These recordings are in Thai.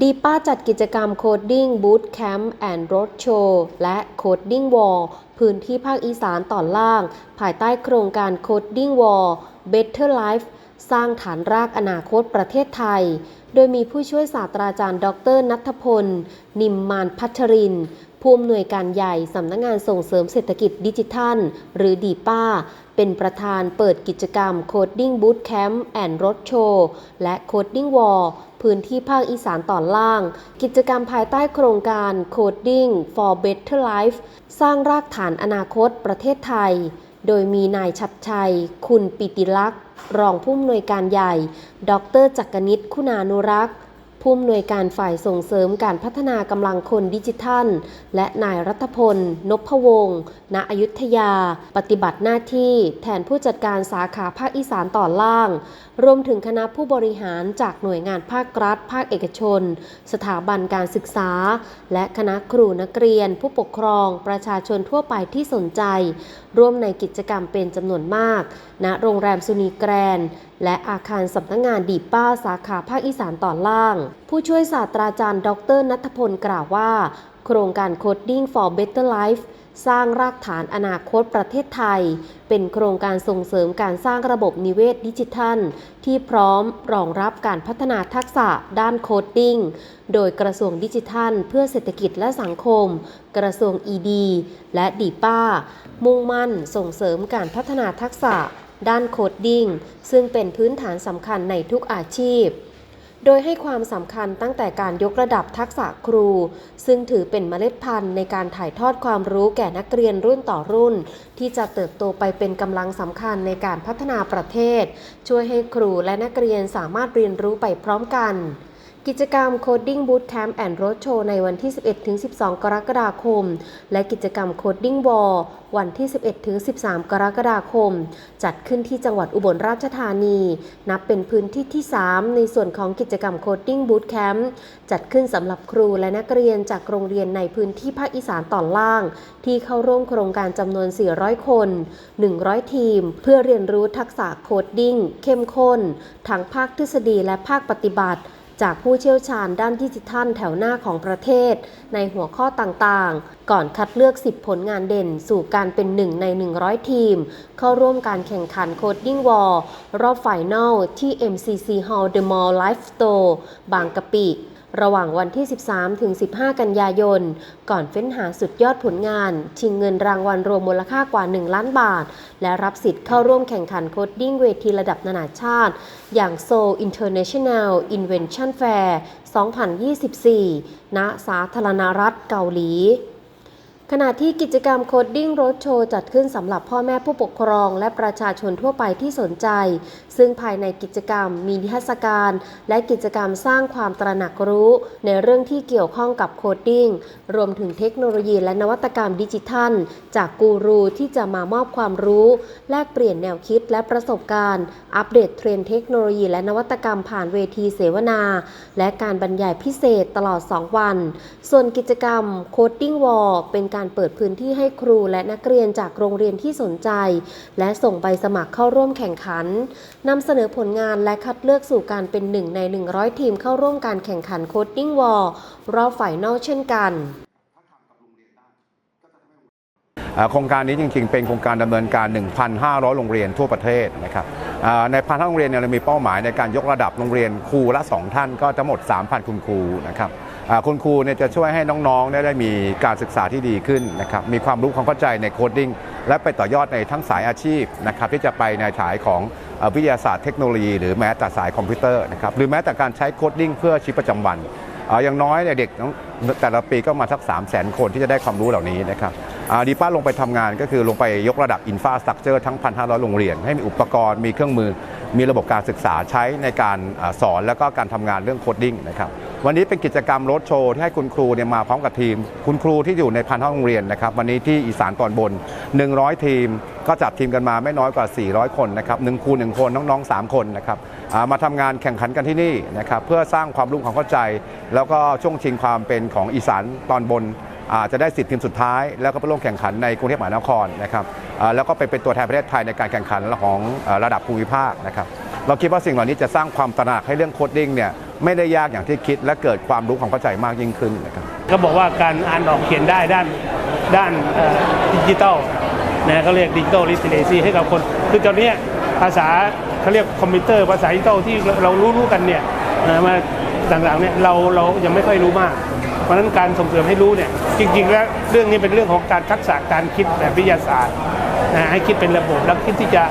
ดีป้าจัดกิจกรรมโคดดิ้งบูตแคมป์แอนด์รถโชว์และโคดดิ้งวอลพื้นที่ภาคอีสานตอนล่าง ภายใต้โครงการโคดดิ้งวอล Better Life สร้างฐานรากอนาคตประเทศไทย โดยมีผู้ช่วยศาสตราจารย์ ดรนัทพล นิมมานพัชริน ผู้อำนวยการใหญ่สำนักงานส่งเสริมเศรษฐกิจดิจิทัล หรือดีป้า เป็นประธานเปิดกิจกรรม Coding Bootcamp and Roadshow และ Coding Wall พื้นที่ภาคอีสานตอนล่าง กิจกรรมภายใต้โครงการ Coding for Better Life สร้างรากฐานอนาคตประเทศไทย โดยมีนายชัดชัย คุณปิติลักษณ์รองผู้อำนวยการใหญ่ ดรจักรนิตคุณานุรักษ์ ผู้อำนวยการฝ่ายส่งเสริมการพัฒนากำลังคนดิจิทัล และนายรัฐพล นพวงศ์ณอยุธยา ปฏิบัติหน้าที่แทนผู้จัดการสาขาภาคอีสานตอนล่าง รวมถึงคณะผู้บริหารจากหน่วยงานภาครัฐ ภาคเอกชน สถาบันการศึกษา และคณะครูนักเรียน ผู้ปกครอง ประชาชนทั่วไปที่สนใจ ร่วมในกิจกรรมเป็นจำนวนมาก ณ โรงแรมสุนีแกรน และอาคารสำนักงงานดีป้าสาขาภาคอีสานตอนล่าง ผู้ช่วยศาสตราจารย์ ดรนัทพลกล่าวว่า โครงการ Coding for Better Life สร้างรากฐานอนาคตประเทศไทย เป็นโครงการส่งเสริมการสร้างระบบนิเวศดิจิทัล ที่พร้อมรองรับการพัฒนาทักษะด้านโคดดิ้ง โดยกระทรวงดิจิทัล เพื่อเศรษฐกิจและสังคม กระทรวง ED และดีป้า มุ่งมั่นส่งเสริมการพัฒนาทักษะ ด้านโคดดิ้ง ซึ่งเป็นพื้นฐานสำคัญในทุกอาชีพ โดยให้ความสำคัญตั้งแต่การยกระดับทักษะครู ซึ่งถือเป็นเมล็ดพันธุ์ในการถ่ายทอดความรู้แก่นักเรียนรุ่นต่อรุ่น ที่จะเติบโตไปเป็นกำลังสำคัญในการพัฒนาประเทศ ช่วยให้ครูและนักเรียนสามารถเรียนรู้ไปพร้อมกัน กิจกรรม Coding Bootcamp and Roadshow ในวันที่ 11-12 กรกฎาคม และกิจกรรม Coding Wall วันที่ 11-13 กรกฎาคม จัดขึ้นที่จังหวัดอุบลราชธานี นับเป็นพื้นที่ที่ 3 ในส่วนของกิจกรรม Coding Bootcamp จัดขึ้นสำหรับครูและนักเรียนจากโรงเรียนในพื้นที่ภาคอีสานตอนล่าง ที่เข้าร่วมโครงการจำนวน 400 คน 100 ทีม เพื่อเรียนรู้ทักษะโคดดิ้งเข้มข้น ทั้งภาคทฤษฎีและภาคปฏิบัติ จากผู้เชี่ยวชาญด้านดิจิทัลแถวหน้าของประเทศ ในหัวข้อต่างๆ ก่อนคัดเลือก 10 ผลงานเด่นสู่การเป็นหนึ่งใน 100 ทีม เข้าร่วมการแข่งขันโคดดิ้งวอลรอบไฟนอลที่ MCC Hall The Mall Life Store บางกะปิ ระหว่างวันที่ 13 ถึง 15 กันยายน ก่อนเฟ้นหาสุดยอดผลงาน ชิงเงินรางวัลรวมมูลค่ากว่า 1 ล้านบาท และรับสิทธิ์เข้าร่วมแข่งขันโคดดิ้งเวทีระดับนานาชาติ อย่าง Seoul International Invention Fair 2024 ณ สาธารณรัฐเกาหลี ขณะที่กิจกรรมโคดดิ้งโรดโชว์จัดขึ้นสำหรับพ่อแม่ผู้ปกครอง และประชาชนทั่วไปที่สนใจ ซึ่งภายในกิจกรรมมีนิทรรศการ และกิจกรรมสร้างความตระหนักรู้ ในเรื่องที่เกี่ยวข้องกับโคดดิ้งรวมถึงเทคโนโลยีและนวัตกรรมดิจิทัล จากกูรูที่จะมามอบความรู้ แลกเปลี่ยนแนวคิดและประสบการณ์ อัปเดตเทรนเทคโนโลยี และนวัตกรรมผ่านเวทีเสวนา และการบรรยายพิเศษตลอด 2 วัน ส่วนกิจกรรม Coding Wall เป็นการเปิดพื้นที่ให้ครูและนักเรียนจากโรงเรียนที่สนใจ และส่งใบสมัครเข้าร่วมแข่งขันนำเสนอผลงานและคัดเลือกสู่การเป็นหนึ่งใน 100 ทีมเข้าร่วมการแข่งขัน Coding Wall รอบฝ่ายนอกเช่นกันโครงการนี้จริงๆ เป็นโครงการดำเนินการ 1,500 โรงเรียนทั่วประเทศนะครับในพันห้าโรงเรียนเนี่ยเรามีเป้าหมายในการยกระดับโรงเรียนครูละ 2 ท่านก็จะหมด 3,000 คุณครูนะครับ คุณครูเนี่ยจะช่วยให้น้องๆได้มีการศึกษาที่ดีขึ้นนะครับมีความรู้ความเข้าใจในโคดดิ้งและไปต่อยอดในทั้งสายอาชีพนะครับที่จะไปในสายของวิทยาศาสตร์เทคโนโลยี หรือแม้แต่สายคอมพิวเตอร์นะครับหรือแม้แต่การใช้โคดดิ้งเพื่อชีวิตประจำวันอย่างน้อยเนี่ยเด็กแต่ละปีก็มาสัก 3 0 0 0 0 0คนที่จะได้ความรู้เหล่านี้นะครับดีป้าลงไปทำงานก็คือลงไปยกระดับอินฟาสตรักเจอร์ทั้ง 1,500 โรงเรียน ให้มีอุปกรณ์มีเครื่องมือ มีระบบการศึกษาใช้ในการสอนแล้วก็การทำงานเรื่องโคดดิ้งนะครับ วันนี้เป็นกิจกรรมรถโชว์ที่ให้คุณครูเนี่ยมาพร้อมกับทีม คุณครูที่อยู่ในพันห้องโรงเรียนนะครับวันนี้ที่อีสานตอนบน 100 ทีม ก็จับทีมกันมาไม่น้อยกว่า 400 คนนะครับหนึ่งครูหนึ่งคนน้องๆ 3 คนนะครับามาทำงานแข่งขันกันที่นี่นะครับเพื่อสร้างความรู้ความเข้าใจ แล้วก็ช่วงชิงความเป็นของอีสานตอนบนอาจะได้สิทธิ์ทีมสุดท้าย แล้วก็ไปร่วมแข่งขันในกรุงเทพมหานครนะครับแล้วก็ไปเป็นตัวแทนประเทศไทยในการแข่งขันของระดับภูมิภาคนะครับเราคิดว่าสิ่งเหล่านี้จะสร้างความตระหนักให้เรื่องโคดดิ้งเนี่ย ไม่ได้ยากอย่างที่คิดและเกิดความรู้ความเข้าใจมากยิ่งขึ้นนะครับก็บอกว่าการอ่านออกเขียนได้ด้านด้านดิจิตอลนะเขาเรียกดิจิตอลลิทเ a ซีให้กับคน คือตอนนี้ภาษาเขาเรียกคอมพิวเตอร์ภาษาดิจิตอลที่เรารู้รู้กันเนี่ยนะมาต่างๆเนี่ยเราเรายังไม่ค่อยรู้มาก เพราะฉะนั้นการส่งเสริมให้รู้เนี่ยจริง ๆ แล้วเรื่องนี้เป็นเรื่องของการทักษะการคิดแบบวิทยาศาสตร์นะให้คิดเป็นระบบแล้วคิดที่จะ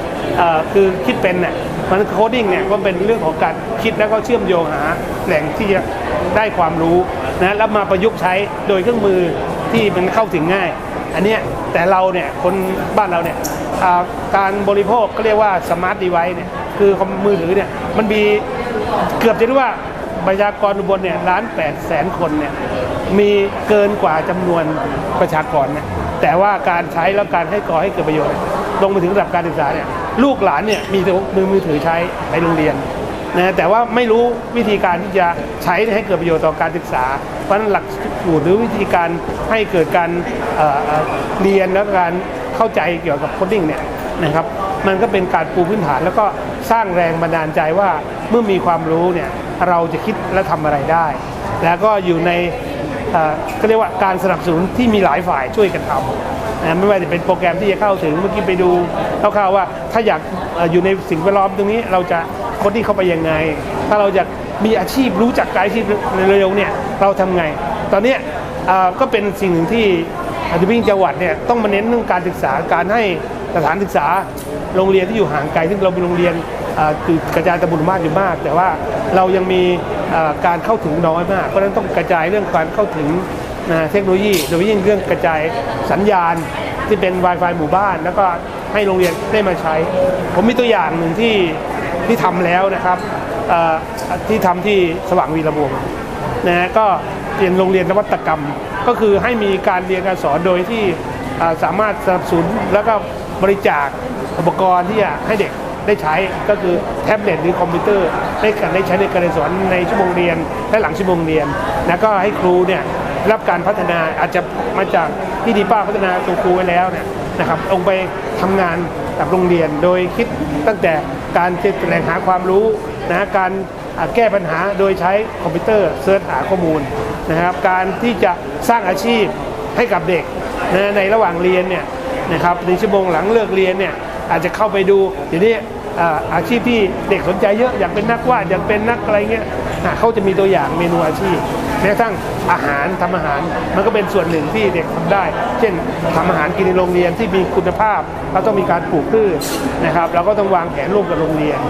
คือคิดเป็นเนี่ยเพราะฉะนั้นโคดิ้งเนี่ยก็เป็นเรื่องของการคิดแล้วก็เชื่อมโยงหาแหล่งที่จะได้ความรู้นะแล้วมาประยุกต์ใช้โดยเครื่องมือที่มันเข้าถึงง่าย อันเนี้ยแต่เราเนี่ยคนบ้านเราเนี่ยการบริโภคก็เรียกว่าสมาร์ทดีไวซ์เนี่ยคือคอมมือถือเนี่ยมันมีเกือบจะเรียกว่าประชากรอุบลเนี่ยล้านแปดแสนคนเนี่ยมีเกินกว่าจำนวนประชากรเนี่ยแต่ว่าการใช้แล้วการให้ก่อให้เกิดประโยชน์ลงมาถึงระดับการศึกษาเนี่ย ลูกหลานเนี่ยมีมือมือถือใช้ในโรงเรียนนะแต่ว่าไม่รู้วิธีการที่จะใช้ให้เกิดประโยชน์ต่อการศึกษา เพราะฉะนั้นหลักสูตรหรือวิธีการให้เกิดการเเรียนและการเข้าใจเกี่ยวกับโคดดิ้งเนี่ยนะครับมันก็เป็นการปูพื้นฐานแล้วก็สร้างแรงบันดาลใจว่าเมื่อมีความรู้เนี่ยเราจะคิดและทำอะไรได้ แล้วก็อยู่ในก็เรียกว่าการสนับสนุนที่มีหลายฝ่ายช่วยกันทำ นะไม่ว่าจะเป็นโปรแกรมที่จะเข้าถึงเมื่อกี้ไปดูคร่าวๆว่า ถ้าอยากออยู่ในสิ่งแวดล้อมตรงนี้เราจะคนที่เข้าไปยังไง ถ้าเราอยากมีอาชีพรู้จักการอาชีพเร็วๆเนี่ยเราทำไง ตอนนี้ก็เป็นสิ่งหนึ่งที่อธิบดีจังหวัดเนี่ยต้องมาเน้นเรื่องการศึกษาการให้สถานศึกษาโรงเรียนที่อยู่ห่างไกลซึ่งเราเป็นโรงเรียนกระจายตำบลมากอยู่มาก แต่ว่าเรายังมีการเข้าถึงน้อยมาก เพราะฉะนั้นต้องกระจายเรื่องการเข้าถึง นะเทคโนโลยีโดยเฉพาะยิ่งเรื่องกระจายสัญญาณที่เป็น Wi-Fi หมู่บ้าน แล้วก็ให้โรงเรียนได้มาใช้ ผมมีตัวอย่างหนึ่งที่ที่ทำแล้วนะครับที่ทำที่สว่างวีระวงนะฮะก็เป็นโรงเรียนนวัตกรรม ก็คือให้มีการเรียนการสอนโดยที่สามารถสนับสนุนแล้วก็บริจาคอุปกรณ์ที่จะให้เด็กได้ใช้ก็คือแท็บเล็ตหรือคอมพิวเตอร์ได้การได้ใช้ในการเรียนสอนในชั่วโมงเรียนและหลังชั่วโมงเรียน แล้วก็ให้ครูเนี่ย รับการพัฒนาอาจจะมาจากที่ดีป้าพัฒนาตัวครูไว้แล้วเนี่ยนะครับลงไปทำงานกับโรงเรียน โดยคิดตั้งแต่การแสวงหาความรู้นะการแก้ปัญหาโดยใช้คอมพิวเตอร์เสิร์ชหาข้อมูลนะครับการที่จะสร้างอาชีพให้กับเด็กนะในระหว่างเรียนเนี่ยนะครับในชั่วโมงหลังเลิกเรียนเนี่ยอาจจะเข้าไปดูเดี๋ยวนี้ อาชีพที่เด็กสนใจเยอะอยากเป็นนักวาดอยากเป็นนักอะไรเงี้ยเขาจะมีตัวอย่างเมนูอาชีพแม้กระทั่งอาหารทำอาหารมันก็เป็นส่วนหนึ่งที่เด็กทำได้ เช่นทำอาหารกินในโรงเรียนที่มีคุณภาพเราต้องมีการปลูกพืชนะครับเราก็ต้องวางแผนร่วมกับโรงเรียน